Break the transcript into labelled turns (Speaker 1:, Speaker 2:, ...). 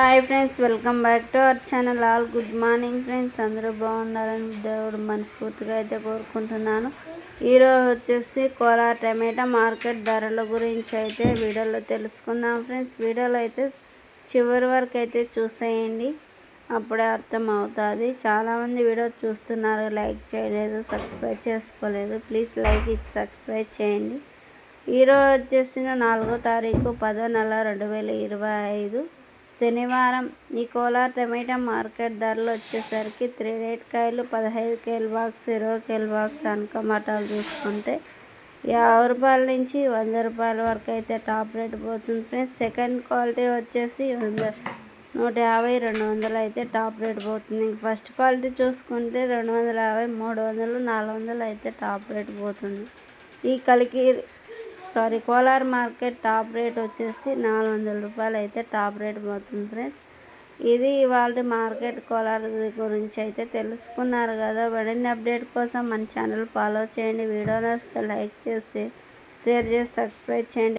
Speaker 1: Hi friends welcome back to our channel all good morning friends అందరూ బాగుండాలని దేవుడు మనస్ఫూర్తిగా అయితే కోరుకుంటున్నాను. ఈరోజు వచ్చేసి కోలా టమాటా మార్కెట్ ధరల గురించి అయితే వీడియోలో తెలుసుకుందాం ఫ్రెండ్స్ వీడియోలో అయితే చివరి వరకు అయితే చూసేయండి. అప్పుడే అర్థం అవుతుంది. చాలామంది వీడియో చూస్తున్నారు. లైక్ చేయలేదు సబ్స్క్రైబ్ చేసుకోలేదు. ప్లీజ్ లైక్ ఇచ్చి సబ్స్క్రైబ్ చేయండి. ఈరోజు వచ్చేసిన నాలుగో తారీఖు పదో నెల రెండు వేల ఇరవై ఐదు. శనివారం ఈ కోలార్ టమాటా మార్కెట్ ధరలు వచ్చేసరికి త్రీ రేట్ కాయలు పదహైదు కేల్ బాక్స్ ఇరవై కేల్ బాక్స్ అనకమాటాలు చూసుకుంటే యాభై రూపాయల నుంచి వంద రూపాయల వరకు అయితే టాప్ రేట్ పోతుంది ఫ్రెండ్స్. సెకండ్ క్వాలిటీ వచ్చేసి వంద నూట యాభై రెండు వందలు అయితే టాప్ రేట్ పోతుంది. ఫస్ట్ క్వాలిటీ చూసుకుంటే రెండు వందల యాభై మూడు వందలు నాలుగు వందలు అయితే టాప్ రేట్ పోతుంది. ఈ కలికి sorry Kolar market top rate వచ్చేసి నాలుగు వందల రూపాయలు అయితే టాప్ రేట్ పోతుంది ఫ్రెండ్స్. ఇది ఇవాళ మార్కెట్ కోలార్ గురించి అయితే తెలుసుకున్నారు కదా. మరిన్ని అప్డేట్ కోసం మన ఛానల్ ఫాలో చేయండి. వీడియో నచ్చితే లైక్ చేసి షేర్ చేసి సబ్స్క్రైబ్ చేయండి.